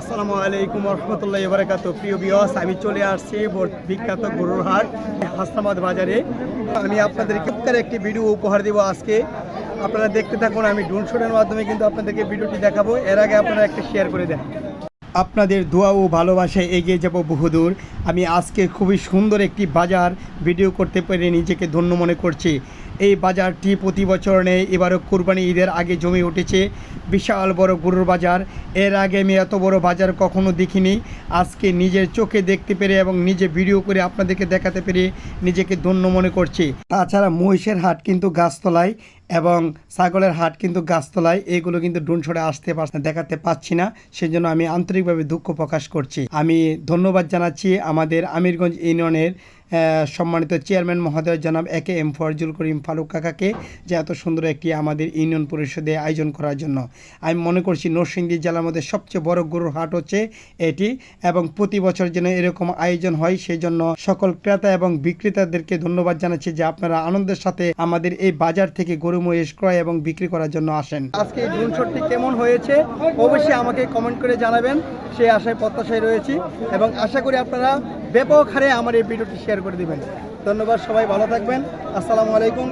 আসসালামু আলাইকুম রহমতুল্লাহ বারাকাতু প্রিয় বিয়স আমি চলে আসছি বিখ্যাত গরুর হাট, হাসনাবাদ বাজারে। আমি আপনাদেরকে একটা একটি ভিডিও উপহার দেবো আজকে। আপনারা দেখতে থাকুন, আমি ড্রোন শটের মাধ্যমে কিন্তু আপনাদেরকে ভিডিওটি দেখাবো। এর আগে আপনারা একটা শেয়ার করে দেন। আপনাদের দোয়া ও ভালোবাসায় এগিয়ে যাব বহুদূর। আমি আজকে খুবই সুন্দর একটি বাজার ভিডিও করতে পেরে নিজেকে ধন্য মনে করছি। এই বাজারটি প্রতি বছর নেই। এবারও কুরবানি ঈদের আগে জমে উঠেছে বিশাল বড় গরুর বাজার। এর আগে আমি এত বড় বাজার কখনো দেখিনি। আজকে নিজের চোখে দেখতে পেরে এবং নিজে ভিডিও করে আপনাদেরকে দেখাতে পেরে নিজেকে ধন্য মনে করছি। তাছাড়া মহিষের হাট কিন্তু গাছতলায়। এবং ছাগলের হাট কিন্তু গাছতলায়, এগুলো কিন্তু ডুনছড়ে আসতে দেখাতে পাচ্ছি না। সেজন্য আমি আন্তরিকভাবে দুঃখ প্রকাশ করছি। আমি ধন্যবাদ জানাচ্ছি আমাদের আমিরগঞ্জ ইউনিয়নের সম্মানিত চেয়ারম্যান মহোদয় জনাব এ কে এম ফরজুল করিম ফারুক কাকাকে যে এত সুন্দর একটি আমাদের ইউনিয়ন পরিষদে আয়োজন করার জন্য। আমি মনে করছি নরসিংদী জেলার মধ্যে সবচেয়ে বড় গরুর হাট হচ্ছে এটি এবং প্রতি বছর যেন এরকম আয়োজন হয় সেই জন্য সকল ক্রেতা এবং বিক্রেতাদেরকে ধন্যবাদ জানাচ্ছি যে আপনারা আনন্দের সাথে আমাদের এই বাজার থেকে গরু মহিষ ক্রয় এবং বিক্রি করার জন্য আসেন। আজকে ড্রোন শটটি কেমন হয়েছে, অবশ্যই আমাকে কমেন্ট করে জানাবেন। সেই আশায় প্রত্যাশায় রয়েছি এবং আশা করি আপনারা ব্যাপক হারে আমার এই ভিডিওটি শেয়ার করে দেবেন। ধন্যবাদ, সবাই ভালো থাকবেন। আসসালামু আলাইকুম।